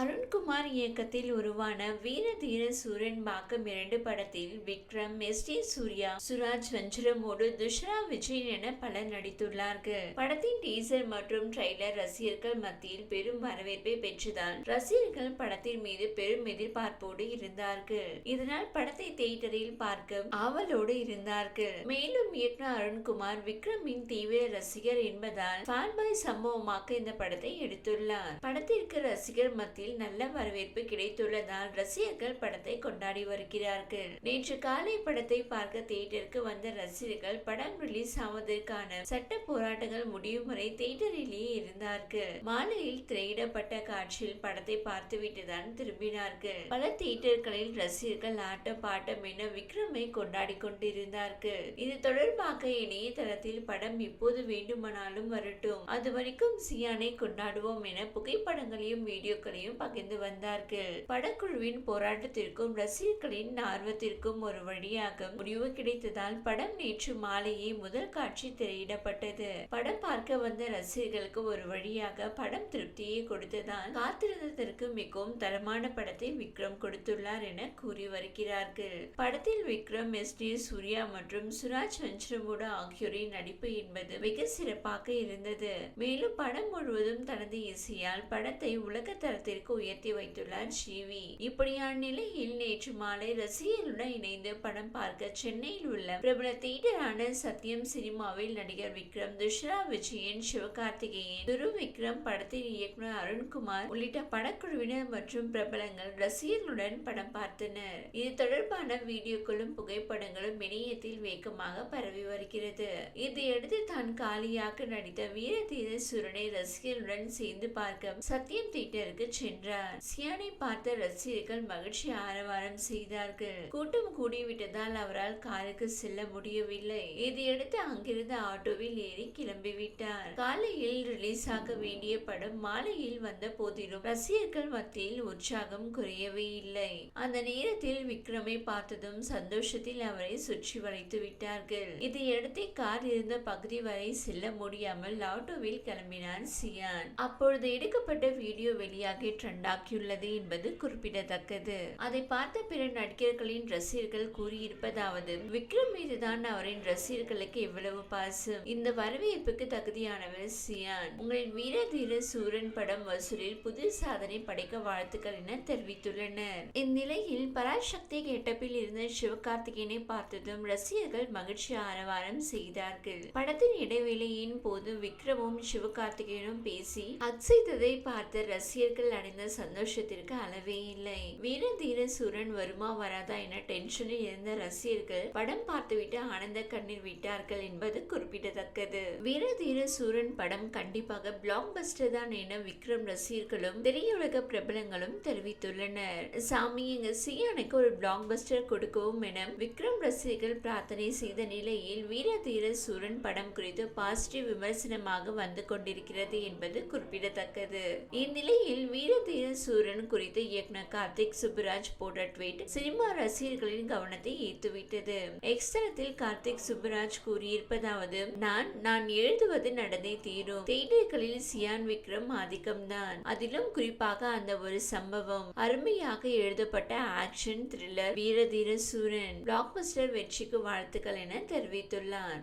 அருண்குமார் இயக்கத்தில் உருவான வீர தீர சூரன் பாக்கம் இரண்டு படத்தில் விக்ரம் எஸ் டி சூர்யா சுராஜ் வஞ்சரமோடு துஷ்ரா விஜய் என பலர் நடித்துள்ளார்கள். படத்தின் டீசர் மற்றும் ட்ரெய்லர் ரசிகர்கள் மத்தியில் பெரும் வரவேற்பை பெற்றதால் ரசிகர்கள் படத்தின் மீது பெரும் எதிர்பார்ப்போடு இருந்தார்கள். இதனால் படத்தை தியேட்டரில் பார்க்க ஆவலோடு இருந்தார்கள். மேலும் இயக்குனர் அருண்குமார் விக்ரமின் தீவிர ரசிகர் என்பதால் ஃபேன்பாய் சம்பவமாக்க இந்த படத்தை எடுத்துள்ளார். படத்திற்கு ரசிகர் மத்தியில் நல்ல வரவேற்பு கிடைத்துள்ளதால் ரசிகர்கள் படத்தை கொண்டாடி வருகிறார்கள். நேற்று காலை படத்தை பார்க்க தியேட்டருக்கு வந்த ரசிகர்கள் படம் ரிலீஸ் ஆவதற்கான சட்ட போராட்டங்கள் முடியும் வரை தியேட்டரிலேயே இருந்தார்கள். மாலையில் திரையிடப்பட்ட காட்சியில் படத்தை பார்த்துவிட்டுதான் திரும்பினார்கள். பல தியேட்டர்களில் ரசிகர்கள் ஆட்டம் பாட்டம் என விக்ரமை கொண்டாடி கொண்டிருந்தார்கள். இது தொடர்பாக இணையதளத்தில் படம் இப்போது வேண்டுமானாலும் வரட்டும். அது வரைக்கும் சியானை கொண்டாடுவோம் என புகைப்படங்களையும் வீடியோக்களையும் பகிர்ந்து வந்தார்கள். படக்குழுவின் போராட்டத்திற்கும் ரசிகர்களின் ஆர்வத்திற்கும் ஒரு வழியாக முடிவு கிடைத்ததால் படம் நேற்று மாலையே முதல் காட்சி திரையிடப்பட்டது. படம் பார்க்க வந்த ரசிகர்களுக்கு ஒரு வழியாக படம் திருப்தியை கொடுத்ததால் காத்திருந்ததற்கு மிகவும் தரமான படத்தை விக்ரம் கொடுத்துள்ளார் என கூறி வருகிறார்கள். படத்தில் விக்ரம் எஸ். டி. சூர்யா மற்றும் சுராஜ் வெஞ்சரமூட ஆகியோரின் நடிப்பு என்பது மிக சிறப்பாக இருந்தது. மேலும் படம் முழுவதும் தனது இசையால் படத்தை உலக தரத்திற்கு உயர்த்தி வைத்துள்ளார் ஸ்ரீவி இப்படியான நிலையில் நேற்று மாலை ரசிகர்களுடன் இணைந்து படம் பார்க்க சென்னையில் உள்ள பிரபல தியேட்டரான சத்யம் சினிமாவில் நடிகர் விக்ரம் துஷ்ரா விஜயன் சிவகார்த்திகேயன் துரு விக்ரம் படத்தின் இயக்குனர் அருண்குமார் உள்ளிட்ட படக்குழுவினர் மற்றும் பிரபலங்கள் ரசிகர்களுடன் படம் பார்த்தனர். இது தொடர்பான வீடியோக்களும் புகைப்படங்களும் இணையத்தில் வேகமாக பரவி வருகிறது. இதையடுத்து தான் காலியாக நடித்த வீரதீர சுரனை ரசிகர்களுடன் சேர்ந்து பார்க்க சத்யம் தியேட்டருக்கு சென்றார் சியானை பார்த்த ரசிகர்கள் மகிழ்ச்சி ஆரவாரம் செய்தார்கள். கூட்டம் கூடிவிட்டதால் அவரால் காருக்கு செல்ல முடியவில்லை. இதையடுத்து அங்கிருந்து ஆட்டோவில் ஏறி கிளம்பிவிட்டார். காலையில் ரிலீஸ் ஆக வேண்டிய படம் மாலையில் வந்த போதிலும் ரசிகர்கள் மத்தியில் உற்சாகம் குறையவே இல்லை. அந்த நேரத்தில் விக்ரமை பார்த்ததும் சந்தோஷத்தில் அவரை சுற்றி வளைத்து விட்டார்கள். இதையடுத்து கார் இருந்த பகுதி வரை செல்ல முடியாமல் ஆட்டோவில் கிளம்பினார் சியான். அப்பொழுது எடுக்கப்பட்ட வீடியோ வெளியாகி ட்ரெண்டாக்கியுள்ளது என்பது குறிப்பிடத்தக்கது. அதை பார்த்த பிற நடிகர்களின் ரசிகர்கள் கூறியிருப்பதாவது விக்ரம் மீதுதான் அவரின் ரசிகர்களுக்கு எவ்வளவு பாசம். இந்த வரவேற்புக்கு தகுதியானவர் சியான். உங்களின் வீர தீர சூரன் படம் வசூலில் புது சாதனை படைக்க வாழ்த்துக்கள் என தெரிவித்துள்ளனர் இந்நிலையில் பராசக்தி கெட்டப்பில் இருந்த சிவகார்த்திகேயனை பார்த்ததும் ரசிகர்கள் மகிழ்ச்சி ஆரவாரம் செய்தார்கள். படத்தின் இடைவேளையின் போது விக்ரமும் சிவகார்த்திகேயனும் பேசி அச்சைத்ததை பார்த்த ரசிகர்கள் அடைந்த சந்தோஷத்திற்கு அளவே இல்லை. வீர தீர சூரன் வருமா வராதா என டென்ஷனில் இருந்த ரசிகர்கள் படம் பார்த்துவிட்டு ஆனந்த கண்ணீர் விட்டார்கள் என்பது குறிப்பிடத்தக்கது. வீர தீர சூரன் படம் கண்டிப்பாக பிளாக் பஸ்டர் தான் என விக்ரம் ரசிகர்களும் திரையுலக பிரபலங்களும் தெரிவித்துள்ளனர். சாமி எங்க சியானுக்கு ஒரு பிளாக் பஸ்டர் கொடுக்கவும் என விக்ரம் ரசிகர்கள் பிரார்த்தனை செய்த நிலையில் வீர தீர சூரன் படம் குறித்து பாசிட்டிவ் விமர்சனமாக வந்து கொண்டிருக்கிறது என்பது குறிப்பிடத்தக்கது. இந்நிலையில் வீர தீர சூரன் குறித்து இயக்குனர் கார்த்திக் சுப்புராஜ் போட்ட ட்வீட் சினிமா ரசிகர்களின் கவனத்தை ஈர்த்துவிட்டது. எக்ஸ்தலத்தில் கார்த்திக் சுப்புராஜ் கூறியிருப்பதாவது நான் நான் எழுதுவது நடந்தே தீரும். தேட்டர்களில் சியான் விக்ரம் ஆதிக்கம்தான். அதிலும் குறிப்பாக அந்த ஒரு சம்பவம். அருமையாக எழுதப்பட்ட ஆக்ஷன் த்ரில்லர் வீரதீர சூரன் பிளாக்பஸ்டர் வெற்றிக்கு வாழ்த்துக்கள் என தெரிவித்துள்ளார்